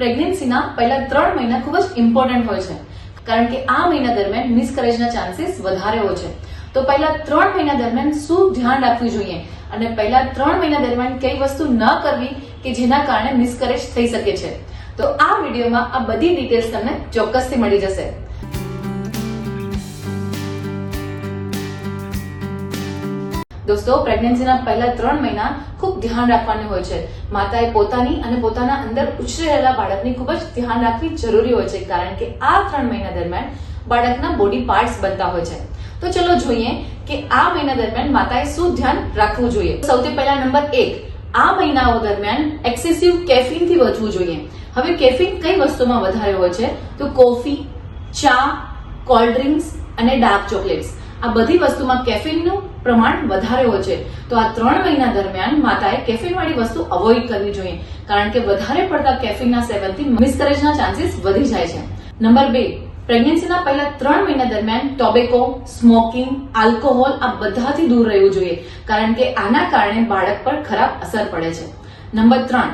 પ્રેગ્નન્સીના પહેલા ત્રણ મહિના ખૂબ જ ઇમ્પોર્ટન્ટ હોય છે. કારણ કે આ મહિના દરમિયાન મિસકરેજના ચાન્સીસ વધારે હોય છે. તો પહેલા ત્રણ મહિના દરમિયાન શું ધ્યાન રાખવું જોઈએ? અને પહેલા ત્રણ મહિના દરમિયાન કઈ વસ્તુ ન કરવી કે જેના કારણે મિસકરેજ થઈ શકે છે? તો આ વિડીયોમાં આ બધી ડિટેલ્સ તમને ચોક્કસથી મળી જશે. દોસ્તો પ્રેગ્નન્સીના પહેલા ત્રણ મહિના ખૂબ ધ્યાન રાખવાનું હોય છે. માતાએ પોતાની અને પોતાના અંદર ઉછરી રહેલા બાળકની ખૂબ જ ધ્યાન રાખવી જરૂરી હોય છે, કારણ કે આ ત્રણ મહિના દરમિયાન બાળકના બોડી પાર્ટ્સ બનતા હોય છે. તો ચલો જોઈએ કે આ મહિના દરમિયાન માતાએ શું ધ્યાન રાખવું જોઈએ. સૌથી પહેલા નંબર એક, આ મહિનાઓ દરમિયાન એક્સેસિવ કેફીનથી બચવું જોઈએ. હવે કેફીન કઈ વસ્તુમાં વધારે હોય છે? તો કોફી ચા કોલ્ડ ડ્રિંક્સ અને ડાર્ક ચોકલેટ્સ આ બધી વસ્તુમાં કેફીનનું પ્રમાણ વધારે હોય છે. તો આ ત્રણ મહિના દરમિયાન માતાએ કેફીનવાળી વસ્તુ અવોઇડ કરવી જોઈએ. કારણ કે વધારે પડતા કેફીનના સેવનથી મિસકરેજના ચાન્સીસ વધી જાય છે. નંબર બે પ્રેગ્નન્સીના પહેલા ત્રણ મહિના દરમિયાન ટોબેકો સ્મોકિંગ આલ્કોહોલ આ બધાથી દૂર રહેવું જોઈએ. કારણ કે આના કારણે બાળક પર ખરાબ અસર પડે છે. નંબર ત્રણ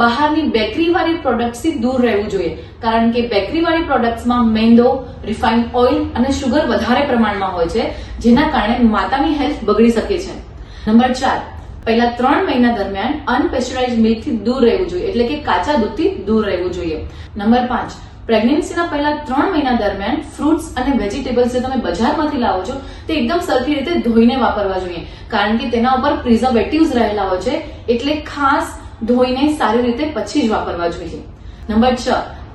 બહારની બેકરી વાળી પ્રોડક્ટ્સથી દૂર રહેવું જોઈએ. કારણ કે બેકરીવાળી પ્રોડક્ટ્સમાં મેંદો રિફાઇન્ડ ઓઇલ અને શુગર વધારે પ્રમાણમાં હોય છે, જેના કારણે માતાની હેલ્થ બગડી શકે છે. નંબર ચાર, પહેલા ત્રણ મહિના દરમિયાન અનપેસ્ચરાઇઝ મિલ્કથી દૂર રહેવું જોઈએ, એટલે કે કાચા દૂધથી દૂર રહેવું જોઈએ. નંબર પાંચ પ્રેગ્નન્સીના પહેલા ત્રણ મહિના દરમિયાન ફ્રૂટ્સ અને વેજીટેબલ્સ જે તમે બજારમાંથી લાવો છો, તે એકદમ સરખી રીતે ધોઈને વાપરવા જોઈએ. કારણ કે તેના ઉપર પ્રિઝર્વેટિવ્સ રહેલા હોય છે, એટલે ખાસ ધોઈને સારી રીતે પછી જ વાપરવા જોઈએ. નંબર છ,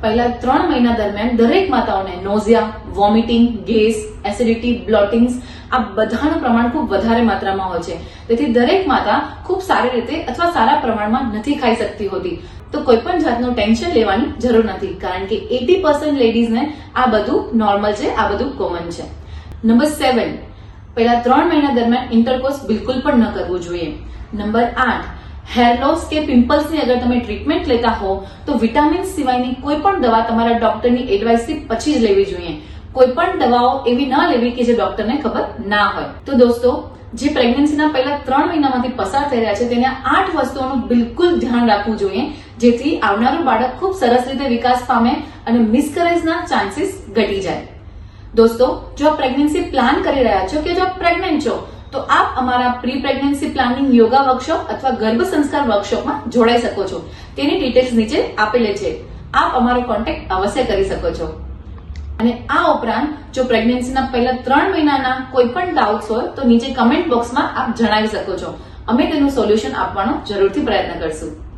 પહેલા ત્રણ મહિના દરમિયાન દરેક માતાઓને nausea vomiting gas acidity bloatings આ બધાનું પ્રમાણ ખૂબ વધારે માત્રામાં હોય છે. તેથી દરેક માતા ખૂબ સારી રીતે અથવા સારા પ્રમાણમાં નથી ખાઈ શકતી હોતી. તો કોઈ પણ જાતનું ટેન્શન લેવાની જરૂર નથી, કારણ કે એટી પર્સન્ટ લેડીઝને આ બધું નોર્મલ છે, આ બધું કોમન છે. નંબર સેવન, પહેલા ત્રણ મહિના દરમિયાન ઇન્ટરકોર્સ બિલકુલ પણ ન કરવું જોઈએ. નંબર આઠ હેર લોસ કે પિમ્પલ્સની અગર તમે ટ્રીટમેન્ટ લેતા હો, તો વિટામિન સિવાયની કોઈ પણ દવા તમારા ડોક્ટરની એડવાઇસથી પછી જ લેવી જોઈએ. કોઈ પણ દવાઓ એવી ન લેવી કે જે ડોક્ટરને ખબર ના હોય. તો દોસ્તો, જે પ્રેગ્નન્સીના પહેલા ત્રણ મહિનામાંથી પસાર થઈ રહ્યા છે, તેને આઠ વસ્તુઓનું બિલકુલ ધ્યાન રાખવું જોઈએ, જેથી આવનારું બાળક ખૂબ સરસ રીતે વિકાસ પામે અને મિસકરેજના ચાન્સીસ ઘટી જાય. દોસ્તો, જો પ્રેગ્નન્સી પ્લાન કરી રહ્યા છો કે જો પ્રેગ્નન્ટ છો તો આપ અમારા pre pregnancy planning yoga workshop અથવા ગર્ભ સંસ્કાર વર્કશોપમાં જોડાઈ શકો છો. તેની ડિટેલ્સ નીચે આપેલી છે. આપ અમારો કોન્ટેક્ટ અવશ્ય કરી શકો છો. અને આ ઉપરાંત, જો પ્રેગ્નન્સીના પહેલા ત્રણ મહિનાના કોઈ પણ ડાઉટ્સ હોય, તો નીચે કમેન્ટ બોક્સમાં આપ જણાવી શકો છો. અમે તેનું સોલ્યુશન આપવાનો જરૂરથી પ્રયત્ન કરશું.